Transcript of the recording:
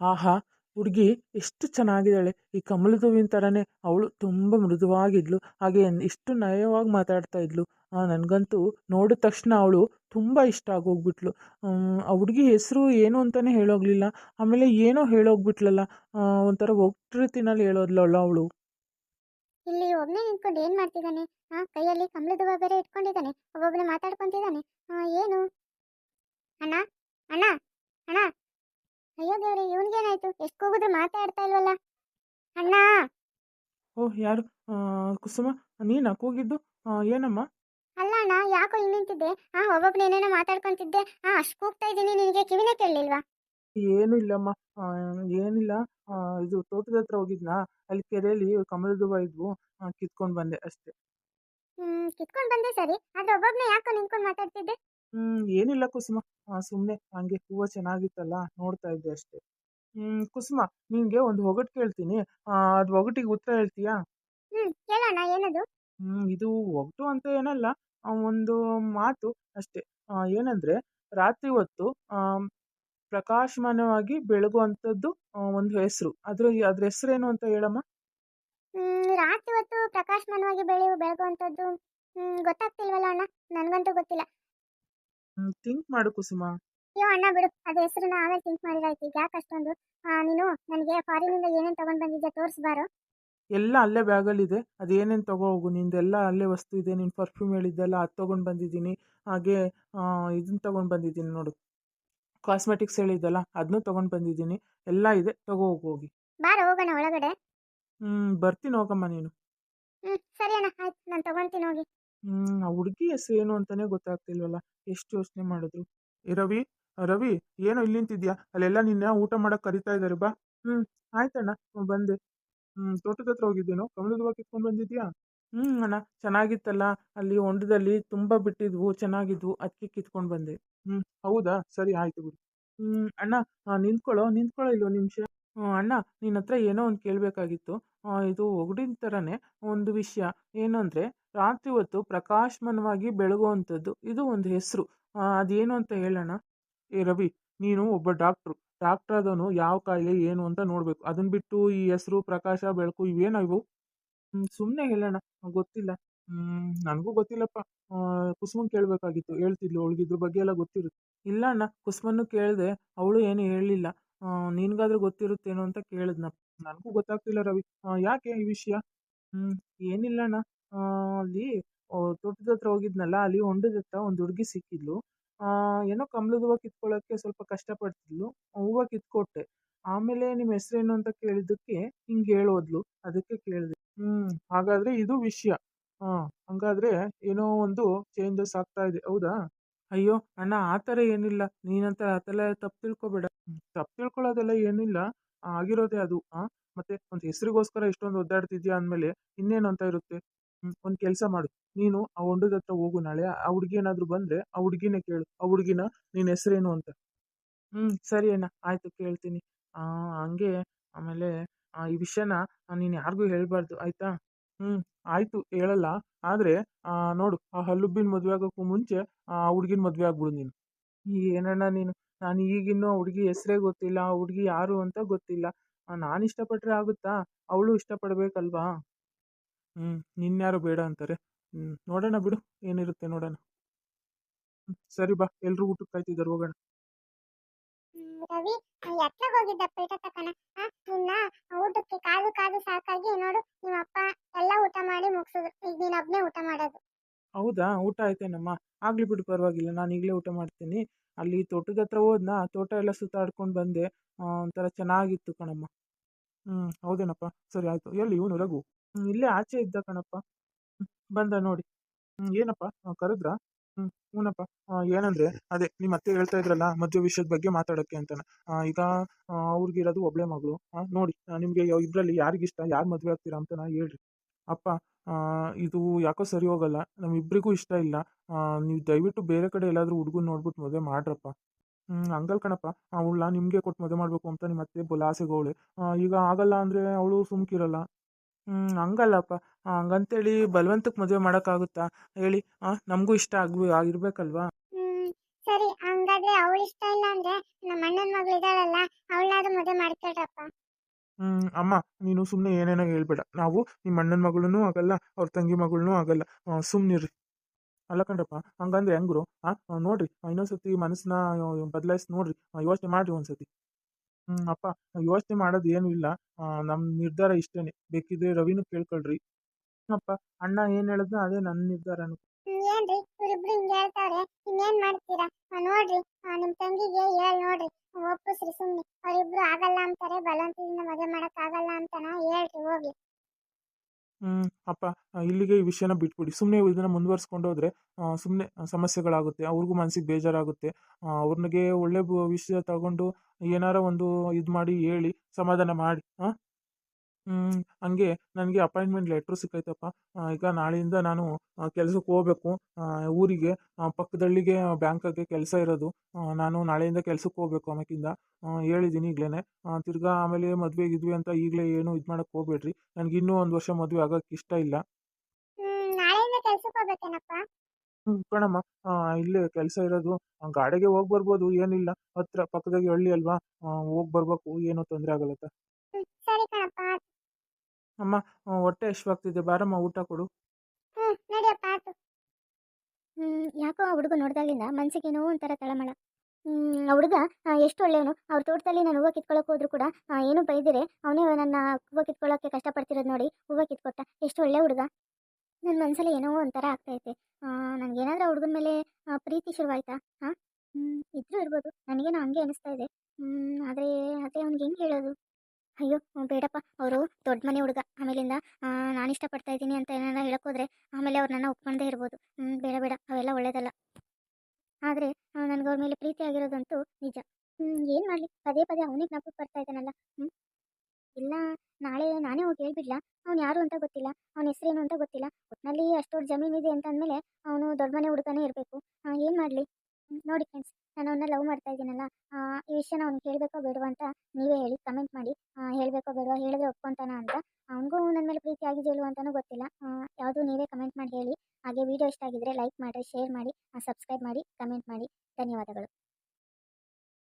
ಆಹಾ, ಹುಡುಗಿ ಎಷ್ಟು ಚೆನ್ನಾಗಿದ್ದಾಳೆ. ಈ ಕಮಲದ ಹೂವಿನ ಥರನೇ ಅವಳು ತುಂಬ ಮೃದುವಾಗಿದ್ಲು. ಹಾಗೆ ಎಷ್ಟು ನಯವಾಗಿ ಮಾತಾಡ್ತಾ ಇದ್ಲು. ನನಗಂತೂ ನೋಡಿದ ತಕ್ಷಣ ಅವಳು ತುಂಬ ಇಷ್ಟ ಆಗೋಗ್ಬಿಟ್ಲು. ಆ ಹುಡುಗಿ ಹೆಸರು ಏನು ಅಂತಲೇ ಹೇಳೋಗ್ಲಿಲ್ಲ. ಆಮೇಲೆ ಏನೋ ಹೇಳೋಗ್ಬಿಟ್ಲಲ್ಲ. ಒಂಥರ ಒಗ್ಟೃತಿನಲ್ಲಿ ಹೇಳೋದ್ಲಲ್ಲ ಅವಳು. ಇಲ್ಲಿ ಒಬ್ಬನೇ ನಿಂತ್ಕೊಂಡು ಏನು ಮಾಡ್ತಿದ್ದಾನೆ? ಆ, ಕೈಯಲ್ಲಿ ಕಮಲದ ಬೇರೆ ಇಟ್ಕೊಂಡಿದ್ದಾನೆ. ಒಬ್ಬೊಬ್ಬನೇ ಮಾತಾಡ್ಕೊಂತಿದ್ದಾನೆ. ಏನು? ಅಣ್ಣ? ದೇವ್ರಿ ಇವನ್ಗೇನಾಯ್ತು? ಎಷ್ಟು ಕೂಗಿದ್ರು ಮಾತಾಡ್ತಾ ಇಲ್ವಲ್ಲ? ಅಣ್ಣ! ಓ ಯಾರು? ಕುಸುಮ ನೀನ? ಕೂಗಿದ್ದು? ಏನಮ್ಮ? ಅಲ್ಲ ಅಣ್ಣ ಯಾಕೋ ಇಲ್ಲಿ ನಿಂತಿದ್ದೆ? ಆ ಒಬ್ಬೊಬ್ನ ಏನೇನೋ ಮಾತಾಡ್ಕೊಂತಿದ್ದೆ. ಆ ಅಷ್ಟು ಕೂಗ್ತಾ ಇದ್ದೀನಿ ನಿನಗೆ ಕಿವಿನೇ ಕೇಳಲಿಲ್ವಾ? ಏನು ಇಲ್ಲಮ್ಮ. ಏನಿಲ್ಲ. ಇದು ತೋಟದ ಹತ್ರ ಹೋಗಿದ್ನಾ? ಅಲ್ಲಿ ಕೆರೆಯಲ್ಲಿ ಕಮಲದ ಹೂವು ಇದ್ವು. ಕಿತ್ಕೊಂಡು ಬಂದೆ ಅಷ್ಟೇ. ಹ್ಮ್ ಕಿತ್ಕೊಂಡು ಬಂದೆ ಸರಿ. ಆದ್ರೆ ಒಬ್ಬೊಬ್ಬನೇ ಯಾಕೋ ನಿಂತ್ಕೊಂಡು ಮಾತಾಡ್ತಿದ್ದೆ? ಏನಿಲ್ಲ ಕುಸುಮ. ಸುಮ್ಮನೆ ಹಂಗೆ ಹೂವು ಚೆನ್ನಾಗಿತ್ತಲ್ಲ ನೋಡ್ತಾ ಇದ್ದೆ ಅಷ್ಟೇ. ಹ್ಮ್ ಕುಸುಮ ನಿಂಗೆ ಒಂದು ಒಗಟು ಕೇಳ್ತೀನಿ. ಅದು ಒಗಟಿಗೆ ಉತ್ತರ ಹೇಳ್ತೀಯಾ? ಹ್ಮ್ ಕೇಳೋಣ ಏನದು? ಹ್ಮ್ ಇದು ಒಗಟು ಅಂತ ಏನಲ್ಲ ಆ, ಒಂದು ಮಾತು ಅಷ್ಟೇ. ಆ, ಏನಂದ್ರೆ ರಾತ್ರಿ ಹೊತ್ತು ಆ, ಪ್ರಕಾಶಮಾನವಾಗಿ ಬೆಳಗುವಂಥದ್ದು ಆ, ಒಂದು ಹೆಸರು. ಅದ್ರ ಅದ್ರ ಹೆಸರೇನು ಅಂತ ಹೇಳಮ್ಮ? ಹ್ಮ್ ರಾತ್ರಿ ಹೊತ್ತು ಪ್ರಕಾಶಮಾನವಾಗಿ ಬೆಳೆಯುವ ಬೆಳಗುವಂಥದ್ದು ಹ್ಮ್ ಗೊತ್ತಾಗ್ತಿಲ್ವಲ್ಲ ಅಣ್ಣ? ನನಗಂತೂ ಗೊತ್ತಿಲ್ಲ. ಥಿಂಕ್ ಮಾಡು ಕುಸುಮ. ಅಯ್ಯೋ ಅಣ್ಣ ಬಿಡು ಅದ್ರ ಹೆಸರು ಆಮೇಲೆ ಥಿಂಕ್ ಮಾಡಿದಾಯ್ತು ಈಗ ಯಾಕೆ ಅಷ್ಟೊಂದು? ನೀನು ನನಗೆ ಫಾರಿನಿಂದ ಏನೇನು ತಗೊಂಡ್ ಬಂದಿದ್ದೆ ತೋರಿಸ್ಬಾರು ಎಲ್ಲ ಅಲ್ಲೇ ಬ್ಯಾಗಲ್ಲಿದೆ ಅದೇನೇನು ತಗೋ ಹೋಗು ನಿಂದೆಲ್ಲ ಅಲ್ಲೇ ವಸ್ತು ಇದೆ ನೀನು ಪರ್ಫ್ಯೂಮ್ ಹೇಳಿದ್ದೆಲ್ಲ ಅದು ತೊಗೊಂಡು ಬಂದಿದ್ದೀನಿ ಹಾಗೆ ಇದನ್ನ ತೊಗೊಂಡು ಬಂದಿದ್ದೀನಿ ನೋಡು. ಕಾಸ್ಮೆಟಿಕ್ಸ್ ಹೇಳಿದ್ದಲ್ಲ ಅದನ್ನೂ ತೊಗೊಂಡು ಬಂದಿದ್ದೀನಿ ಎಲ್ಲ ಇದೆ ತಗೋ ಹೋಗು ಹೋಗಿ. ಬಾರ ಹೋಗೋಣ ಒಳಗಡೆ. ಹ್ಞೂ ಬರ್ತೀನಿ ಹೋಗಮ್ಮ ನೀನು. ಹ್ಞೂ ಸರಿ ಅಣ್ಣ ಆಯ್ತು ನಾನು ತಗೊಂತೀನಿ ಹೋಗಿ. ಆ ಹುಡುಗಿ ಹೆಸರು ಏನು ಅಂತಲೇ ಗೊತ್ತಾಗ್ತಿಲ್ವಲ್ಲ? ಎಷ್ಟು ಯೋಚನೆ ಮಾಡಿದ್ರು? ರವಿ ರವಿ, ಏನೋ ಇಲ್ಲಿ ನಿಂತಿದ್ಯಾ? ಅಲ್ಲೆಲ್ಲ ನಿನ್ನ ಊಟ ಮಾಡಕ್ಕೆ ಕರಿತಾ ಇದ್ದಾರೆ ಬಾ. ಹ್ಞೂ ಆಯ್ತಣ್ಣ ಬಂದೆ. ಹ್ಞೂ ತೋಟದ ಹತ್ರ ಹೋಗಿದ್ದೇನೋ? ಕಮಲದ ಹೂವು ಕಿತ್ಕೊಂಡು ಬಂದಿದ್ಯಾ? ಹ್ಞೂ ಅಣ್ಣ, ಚೆನ್ನಾಗಿತ್ತಲ್ಲ. ಅಲ್ಲಿ ಹೊಂಡದಲ್ಲಿ ತುಂಬ ಬಿಟ್ಟಿದ್ವು, ಚೆನ್ನಾಗಿದ್ವು ಅದಕ್ಕೆ ಕಿತ್ಕೊಂಡು ಬಂದೆ. ಹ್ಞೂ ಹೌದಾ? ಸರಿ, ಆಯ್ತು ಬಿಡು. ಹ್ಞೂ ಅಣ್ಣ ನಿಂತ್ಕೊಳ್ಳೋ ನಿಂತ್ಕೊಳ್ಳೋ ಇಲ್ಲೋ ನಿಮಿಷ? ಅಣ್ಣ ನಿನ್ನ ಹತ್ರ ಏನೋ ಒಂದು ಕೇಳಬೇಕಾಗಿತ್ತು. ಇದು ಒಗಡಿನ ಥರನೇ ಒಂದು ವಿಷಯ. ಏನಂದರೆ, ರಾತ್ರಿ ಹೊತ್ತು ಪ್ರಕಾಶಮಾನವಾಗಿ ಬೆಳಗುವಂಥದ್ದು. ಇದು ಒಂದು ಹೆಸರು. ಅದೇನು ಅಂತ ಹೇಳೋಣ ಏ, ರವಿ, ನೀನು ಒಬ್ಬ ಡಾಕ್ಟ್ರು. ಡಾಕ್ಟರ್ ಆದವನು ಯಾವ ಕಾಯಿಲೆ, ಏನು ಅಂತ ನೋಡಬೇಕು. ಅದನ್ನು ಬಿಟ್ಟು ಈ ಹೆಸರು, ಪ್ರಕಾಶ, ಬೆಳಕು ಇವೇನೋ ಇವು? ಸುಮ್ಮನೆ ಹೇಳೋಣ ಗೊತ್ತಿಲ್ಲ. ನನಗೂ ಗೊತ್ತಿಲ್ಲಪ್ಪ. ಕುಸುಮನ್ ಕೇಳಬೇಕಾಗಿತ್ತು. ಹೇಳ್ತಿದ್ಲು. ಅವಳಿಗೆ ಇದ್ರ ಬಗ್ಗೆ ಎಲ್ಲ ಗೊತ್ತಿರುತ್ತೆ. ಇಲ್ಲ ಅಣ್ಣ ಕುಸುಮನ್ನು ಕೇಳಿದೆ ಅವಳು ಏನು ಹೇಳಲಿಲ್ಲ. ನಿನ್ಗಾದ್ರೂ ಗೊತ್ತಿರುತ್ತೇನೋ ಅಂತ ಕೇಳಿದ್ನ. ನನಗೂ ಗೊತ್ತಾಗ್ತಿಲ್ಲ ರವಿ. ಯಾಕೆ ಈ ವಿಷಯ? ಹ್ಞೂ ಏನಿಲ್ಲ ಅಣ್ಣ. ಆ, ಅಲ್ಲಿ ತೋಟದ ಹತ್ರ ಹೋಗಿದ್ನಲ್ಲ ಅಲ್ಲಿ ಹೊಂಡದ ಹತ್ರ ಒಂದು ಹುಡುಗಿ ಸಿಕ್ಕಿದ್ಲು. ಏನೋ ಕಮಲದ ಹೂವು ಕಿತ್ಕೊಳ್ಳೋಕ್ಕೆ ಸ್ವಲ್ಪ ಕಷ್ಟಪಡ್ತಿದ್ಲು. ಹೂವು ಕಿತ್ಕೊಟ್ಟೆ. ಆಮೇಲೆ ನಿಮ್ಮ ಹೆಸರೇನು ಅಂತ ಕೇಳಿದ್ದಕ್ಕೆ ಹಿಂಗೆ ಹೇಳೋದ್ಲು. ಅದಕ್ಕೆ ಕೇಳಿದೆ. ಹ್ಞೂ ಹಾಗಾದ್ರೆ ಇದು ವಿಷಯ. ಹಾಂ ಹಂಗಾದ್ರೆ ಏನೋ ಒಂದು ಚೇಂಜಸ್ ಆಗ್ತಾ ಇದೆ. ಹೌದಾ? ಅಯ್ಯೋ! ಅಣ್ಣ ಆ ಥರ ಏನಿಲ್ಲ. ನೀನಂತ ಅದೆಲ್ಲ ತಪ್ಪು ತಿಳ್ಕೊಬೇಡ. ತಪ್ಪು ತಿಳ್ಕೊಳ್ಳೋದೆಲ್ಲ ಏನಿಲ್ಲ. ಆಗಿರೋದೆ ಅದು. ಹಾಂ ಮತ್ತೆ ಒಂದು ಹೆಸರಿಗೋಸ್ಕರ ಇಷ್ಟೊಂದು ಒದ್ದಾಡ್ತಿದ್ಯಾ ಅಂದಮೇಲೆ ಇನ್ನೇನು ಅಂತ ಇರುತ್ತೆ. ಒಂದು ಕೆಲಸ ಮಾಡು. ನೀನು ಆ ಹೊಂಡದ ಹತ್ರ ಹೋಗು ನಾಳೆ. ಆ ಹುಡುಗಿ ಏನಾದರೂ ಬಂದರೆ ಆ ಹುಡುಗಿನೇ ಕೇಳು. ಆ ಹುಡುಗಿನ ನಿನ್ನ ಹೆಸರೇನು ಅಂತ. ಹ್ಞೂ ಸರಿ ಅಣ್ಣ. ಆಯಿತು ಕೇಳ್ತೀನಿ. ಆ, ಹಂಗೆ ಆಮೇಲೆ ಆ, ಈ ವಿಷಯನ ನೀನು ಯಾರಿಗೂ ಹೇಳಬಾರ್ದು. ಆಯಿತಾ? ಹ್ಞೂ ಆಯಿತು ಹೇಳಲ್ಲ. ಆದರೆ ನೋಡು ಆ ಹಲ್ಲುಬ್ಬಿನ ಮದುವೆ ಆಗೋಕ್ಕೂ ಮುಂಚೆ ಆ ಹುಡುಗಿನ ಮದುವೆ ಆಗ್ಬಿಡು ನೀನು. ಏನಣ್ಣ ನೀನು? ನಾನು ಈಗಿನ್ನೂ ಆ ಹುಡುಗಿ ಹೆಸರೇ ಗೊತ್ತಿಲ್ಲ ಆ ಹುಡುಗಿ ಯಾರು ಅಂತ ಗೊತ್ತಿಲ್ಲ. ನಾನು ಇಷ್ಟಪಟ್ಟರೆ ಆಗುತ್ತಾ? ಅವಳು ಇಷ್ಟಪಡಬೇಕಲ್ವಾ? ಹ್ಞೂ ನಿನ್ಯಾರು ಬೇಡ ಅಂತಾರೆ. ಹ್ಞೂ ನೋಡೋಣ ಬಿಡು ಏನಿರುತ್ತೆ ನೋಡೋಣ. ಸರಿ ಬಾ ಎಲ್ಲರೂ ಊಟಕ್ಕೆ ಕಾಯ್ತಿದ್ದಾರೆ ಹೋಗೋಣ. ಹ್ಮ್, ರವಿ ಎತ್ಲಾಗ ಹೋಗಿದ್ದ ಪೇಟ ತಕನ? ನಿನ್ನ ಊಟಕ್ಕೆ ಕಾದು ಕಾದು ಸಾಕಾಗಿ ನೋಡು ನಿಮ್ಮ ಅಪ್ಪ ಎಲ್ಲ ಊಟ ಮಾಡಿ ಮುಗಿಸಿದ್ರು. ಈಗ ನೀನು ಅಬ್ನೇ ಊಟ ಮಾಡೋದು. ಹೌದಾ? ಊಟ ಆಯ್ತೇನಮ್ಮ? ಆಗ್ಲಿ ಬಿಡು, ಪರವಾಗಿಲ್ಲ. ನಾನು ಈಗಲೇ ಊಟ ಮಾಡ್ತೀನಿ. ಅಲ್ಲಿ ತೋಟದ ಹತ್ರ ಹೋದ್ನ? ತೋಟ ಎಲ್ಲ ಸುತ್ತಾಡ್ಕೊಂಡು ಬಂದೆ. ಒಂಥರ ಚೆನ್ನಾಗಿತ್ತು ಕಣಮ್ಮ. ಹ್ಞೂ ಹೌದೇನಪ್ಪ? ಸರಿ, ಆಯಿತು. ಎಲ್ಲಿ ಇವನು, ರಘು? ಇಲ್ಲೇ ಆಚೆ ಇದ್ದ ಕಣಪ್ಪ. ಬಂದ ನೋಡಿ. ಏನಪ್ಪ? ಕರೆದ್ರಾ? ಹ್ಞೂ ಹ್ಞೂನಪ್ಪ ಏನಂದ್ರೆ, ಅದೇ ನಿಮ್ಮ ಅತ್ತೆ ಹೇಳ್ತಾ ಇದ್ರಲ್ಲ, ಮದುವೆ ವಿಷಯದ ಬಗ್ಗೆ ಮಾತಾಡೋಕ್ಕೆ ಅಂತಾನೆ. ಈಗ ಅವ್ರಿಗಿರೋದು ಒಬ್ಬಳೆ ಮಗಳು. ನೋಡಿ ನಿಮಗೆ ಇಬ್ಬರಲ್ಲಿ ಯಾರಿಗಿಷ್ಟ, ಯಾರು ಮದುವೆ ಆಗ್ತೀರಾ ಅಂತ ನಾ ಹೇಳ್ರಿ. ಅಪ್ಪ ಇದು ಯಾಕೋ ಸರಿ ಹೋಗಲ್ಲ ನಮ್ಮಿಬ್ಬರಿಗೂ ಇಷ್ಟ ಇಲ್ಲ. ನೀವು ದಯವಿಟ್ಟು ಬೇರೆ ಕಡೆ ಎಲ್ಲಾದರೂ ಹುಡುಗನ ನೋಡ್ಬಿಟ್ಟು ಮದುವೆ ಮಾಡ್ರಪ್ಪ. ಹಂಗಲ್ ಕಣಪ್ಪ. ಅವಳ ನಿಮಗೆ ಕೊಟ್ಟು ಮದುವೆ ಮಾಡಬೇಕು ಅಂತ ನಿಮ್ಮ ಅತ್ತೆ ಬೊಲ ಆಸೆಗವಳೆ ಈಗ ಆಗಲ್ಲ ಅಂದರೆ ಅವಳು ಸುಮ್ಕಿರಲ್ಲ. ಹ್ಞೂ ಹಂಗಲ್ಲಪ್ಪ. ಹಂಗಂತ ಹಂಗಂತೇಳಿ ಬಲವಂತಕ್ಕೆ ಮದುವೆ ಮಾಡೋಕ್ಕಾಗುತ್ತಾ? ಹೇಳಿ ಹಾಂ ನಮಗೂ ಇಷ್ಟ ಆಗ್ಬಿ ಆಗಿರ್ಬೇಕಲ್ವಾ? ಹ್ಮ್ ಸರಿ ಹಂಗಾದ್ರೆ ಅವಳು ಇಷ್ಟ ಇಲ್ಲ ಅಂದ್ರೆ ನಮ್ಮ ಅಣ್ಣನ ಮಗಳು ಇದ್ದಾಳಲ್ಲ ಅವಳನ್ನಾದ್ರೂ ಮದುವೆ ಮಾಡ್ಕೊಳ್ರಪ್ಪ. ಹ್ಮ್ ಅಮ್ಮ ನೀನು ಸುಮ್ಮನೆ ಏನೇನೋ ಹೇಳ್ಬೇಡ. ನಾವು ನಿಮ್ಮ ಅಣ್ಣನ ಮಗಳೂ ಆಗಲ್ಲ ಅವ್ರ ತಂಗಿ ಮಗಳೂ ಆಗಲ್ಲ. ಸುಮ್ಮನಿರಿ ಅಲ್ಲ ಕಣ್ರಪ್ಪ ಹಂಗಂದ್ರೆ ಹೆಂಗ್ರು? ಆ, ನೋಡ್ರಿ ಇನ್ನೊಂದ್ಸತಿ ಮನಸ್ಸನ್ನ ಬದಲಾಯಿಸಿ ನೋಡ್ರಿ. ಯೋಚನೆ ಮಾಡ್ರಿ ಒಂದ್ಸತಿ ಅಪ್ಪ ಯೋಚನೆ ಮಾಡೋದು ಏನೂ ಇಲ್ಲ. ನಮ್ಮ ನಿರ್ಧಾರ ಇಷ್ಟೇನೆ. ಬೇಕಿದ್ರೆ ರವಿನು ಕೇಳ್ಕೊಳ್ರಿ. ಅಪ್ಪ, ಅಣ್ಣ ಏನು ಹೇಳಿದ್ನೋ ಅದೇ ನನ್ನ ನಿರ್ಧಾರನು. ಹಿಂಗೆ ಇನ್ನೇನ್ ಮಾಡ್ತೀರಾ? ನೋಡ್ರಿ ತಂಗಿಗೆ ಹೇಳ್ ಒಪ್ಪಿಸ್ರಿ ಸುಮ್ನೆ. ಅವರಿಬ್ರು ಆಗಲ್ಲ ಅಂತಾರೆ, ಬಲವಂತದಿಂದ ಮದುವೆ ಮಾಡಕ್ ಆಗಲ್ಲ ಅಂತಾನ ಹೇಳ್ರಿ, ಹೋಗಿ. ಅಪ್ಪ ಇಲ್ಲಿಗೆ ಈ ವಿಷಯನ ಬಿಟ್ಬಿಡಿ. ಸುಮ್ಮನೆ ಇದನ್ನ ಮುಂದುವರ್ಸ್ಕೊಂಡು ಹೋದರೆ ಸುಮ್ಮನೆ ಸಮಸ್ಯೆಗಳಾಗುತ್ತೆ, ಅವ್ರಿಗೂ ಮನಸ್ಸಿಗೆ ಬೇಜಾರಾಗುತ್ತೆ. ಅವ್ರಿಗೆ ಒಳ್ಳೆ ವಿಷಯ ತಗೊಂಡು ಏನಾರ ಒಂದು ಇದು ಮಾಡಿ, ಹೇಳಿ, ಸಮಾಧಾನ ಮಾಡಿ ಹಾಂ ಹಂಗೆ ನನಗೆ ಅಪಾಯಿಂಟ್ಮೆಂಟ್ ಲೆಟ್ರು ಸಿಕ್ಕೈತಪ್ಪ. ಈಗ ನಾಳೆಯಿಂದ ನಾನು ಕೆಲಸಕ್ಕೆ ಹೋಗ್ಬೇಕು. ಊರಿಗೆ ಪಕ್ಕದಳ್ಳಿಗೆ ಬ್ಯಾಂಕಾಗೆ ಕೆಲಸ ಇರೋದು. ನಾನು ನಾಳೆಯಿಂದ ಕೆಲಸಕ್ಕೆ ಹೋಗ್ಬೇಕು ಆಮೇಕಿಂದ. ಹೇಳಿದ್ದೀನಿ ಈಗಲೇ ತಿರ್ಗಾ ಆಮೇಲೆ ಮದುವೆ ಇದ್ವಿ ಅಂತ ಈಗಲೇ ಏನು ಇದು ಮಾಡಕ್ಕೆ ಹೋಗ್ಬೇಡ್ರಿ. ನನಗೆ ಇನ್ನೂ ಒಂದು ವರ್ಷ ಮದುವೆ ಆಗೋಕ್ಕೆ ಇಷ್ಟ ಇಲ್ಲ. ಹ್ಮ್ ಹ್ಞೂ ಕಣಮ್ಮ. ಇಲ್ಲೇ ಕೆಲಸ ಇರೋದು. ಗಾಡಿಗೆ ಹೋಗಿ ಬರ್ಬೋದು ಏನಿಲ್ಲ. ಹತ್ರ ಪಕ್ಕದಾಗೆ ಹಳ್ಳಿ ಅಲ್ವಾ? ಹೋಗಿ ಬರ್ಬೇಕು ಏನೂ ತೊಂದರೆ ಆಗಲ್ಲತ್ತ ಸರಿ ಕಣಪ್ಪ ಅಮ್ಮ ಹೊಟ್ಟೆ ಹಶ್ವಾಗ್ತಿದೆ ಬಾರಮ್ಮ, ಊಟ ಕೊಡು. ಆತು ಹ್ಮ್, ಯಾಕೋ ಆ ಹುಡುಗ ಮನ್ಸಿಗೆ ಏನೋ ಒಂಥರ ತಳಮಳ. ಆ ಹುಡುಗ ಎಷ್ಟು ಒಳ್ಳೆಯವನು. ಅವ್ರ ತೋಟದಲ್ಲಿ ನಾನು ಹೂವು ಕಿತ್ಕೊಳ್ಳೋಕೆ ಹೋದ್ರು ಕೂಡ ಏನು ಬೈದಿರೆ. ಅವನೇ ನನ್ನ ಹೂವು ಕಿತ್ಕೊಳ್ಳೋಕೆ ಕಷ್ಟಪಡ್ತಿರೋದು ನೋಡಿ ಹೂವು ಕಿತ್ಕೊಟ್ಟ. ಎಷ್ಟು ಒಳ್ಳೆ ಹುಡುಗ. ನನ್ನ ಮನಸ್ಸಲ್ಲಿ ಏನೋ ಒಂಥರ ಆಗ್ತೈತೆ. ನನಗೇನಾದ್ರೂ ಹುಡುಗನ ಮೇಲೆ ಪ್ರೀತಿ ಶುರುವಾಯ್ತಾ? ಹಾಂ ಹ್ಞೂ ಇದ್ರೂ ಇರ್ಬೋದು. ನನಗೇನೋ ಹಂಗೆ ಅನಿಸ್ತಾ ಇದೆ. ಹ್ಞೂ ಆದರೆ ಅದೇ ಅವ್ನಿಗೆ ಹೆಂಗೆ ಹೇಳೋದು? ಅಯ್ಯೋ ಬೇಡಪ್ಪ. ಅವರು ದೊಡ್ಡ ಮನೆ ಹುಡುಗ. ಆಮೇಲಿಂದ ನಾನು ಇಷ್ಟಪಡ್ತಾ ಇದ್ದೀನಿ ಅಂತ ಏನಾರ ಹೇಳೋಕ್ಕೋದ್ರೆ, ಆಮೇಲೆ ಅವ್ರು ನನ್ನ ಒಪ್ಕೊಂಡೇ ಇರ್ಬೋದು. ಹ್ಞೂ ಬೇಡ ಬೇಡ. ಅವೆಲ್ಲ ಒಳ್ಳೇದಲ್ಲ. ಆದರೆ ನನಗೆ ಅವ್ರ ಮೇಲೆ ಪ್ರೀತಿ ಆಗಿರೋದಂತೂ ನಿಜ. ಏನು ಮಾಡಲಿ? ಪದೇ ಪದೇ ಅವನಿಗೆ ಜ್ಞಾಪಕ ಬರ್ತಾ ಇದ್ದಾನಲ್ಲ. ಹ್ಞೂ ಇಲ್ಲ, ನಾಳೆ ನಾನೇ ಹೋಗಿ ಹೇಳ್ಬಿಡ್ಲಾ? ಅವ್ನು ಯಾರು ಅಂತ ಗೊತ್ತಿಲ್ಲ. ಅವ್ನ ಹೆಸರೇನು ಅಂತ ಗೊತ್ತಿಲ್ಲ. ಒಟ್ಟಿನಲ್ಲಿ ಅಷ್ಟೊಂದು ಜಮೀನಿದೆ ಅಂತ ಅಂದಮೇಲೆ ಅವನು ದೊಡ್ಡ ಮನೆ ಹುಡುಗನೇ ಇರಬೇಕು. ಏನು ಮಾಡಲಿ? ನೋಡಿ ಫ್ರೆಂಡ್ಸ್ ನಾನು ಅವನ್ನ ಲವ್ ಮಾಡ್ತಾ ಇದ್ದೀನಲ್ಲ ಈ ವಿಷಯನ ಅವ್ನಿಗೆ ಹೇಳಬೇಕೋ ಬೇಡವಾ ಅಂತ ನೀವೇ ಹೇಳಿ ಕಮೆಂಟ್ ಮಾಡಿ ಹೇಳಬೇಕೋ ಬೇಡವಾ ಹೇಳಿದ್ರೆ ಒಪ್ಕೊಂತಾನ ಅಂತ. ಅವನಿಗೂ ನನ್ನ ಮೇಲೆ ಪ್ರೀತಿ ಆಗಿದೆ ಇಲ್ವೋ ಅಂತಲೂ ಗೊತ್ತಿಲ್ಲ. ಯಾವುದು ನೀವೇ ಕಮೆಂಟ್ ಮಾಡಿ ಹೇಳಿ, ಹಾಗೆ ವಿಡಿಯೋ ಇಷ್ಟ ಆಗಿದ್ರೆ ಲೈಕ್ ಮಾಡಿ ಶೇರ್ ಮಾಡಿ ಸಬ್ಸ್ಕ್ರೈಬ್ ಮಾಡಿ ಕಮೆಂಟ್ ಮಾಡಿ. ಧನ್ಯವಾದಗಳು.